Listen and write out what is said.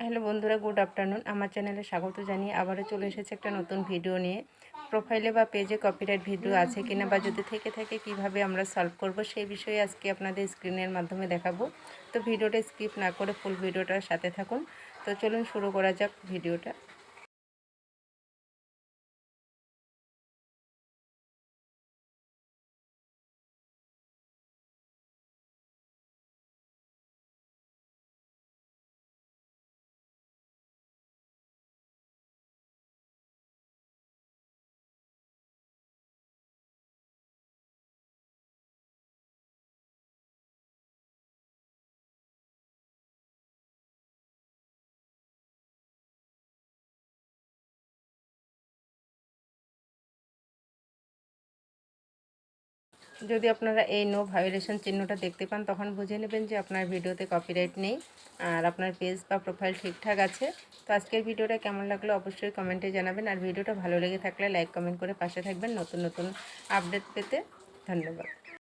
Hello বন্ধুরা, good afternoon. আমার চ্যানেলে স্বাগত জানিয়ে আবারও চলে এসেছে একটা নতুন ভিডিও নিয়ে। প্রোফাইলে বা পেজে কপিরাইট ভিডিও আছে কিনা বা যদি থেকে থাকে কীভাবে আমরা সলভ করব সেই বিষয়ে আজকে আপনাদের স্ক্রিনের মাধ্যমে দেখাবো। তো ভিডিওটা স্কিপ না করে ফুল ভিডিওটার সাথে থাকুন। তো চলুন শুরু করা যাক ভিডিওটা। যদি আপনারা এই নো ভায়োলেশন চিহ্নটা দেখতে পান, তখন বুঝে নেবেন যে আপনার ভিডিওতে কপিরাইট নেই আর আপনার পেজ বা প্রোফাইল ঠিকঠাক আছে। তো আজকের ভিডিওটা কেমন লাগল অবশ্যই কমেন্টে জানাবেন। আর ভিডিওটা ভালো লেগে থাকলে লাইক কমেন্ট করে পাশে থাকবেন নতুন নতুন আপডেট পেতে। ধন্যবাদ।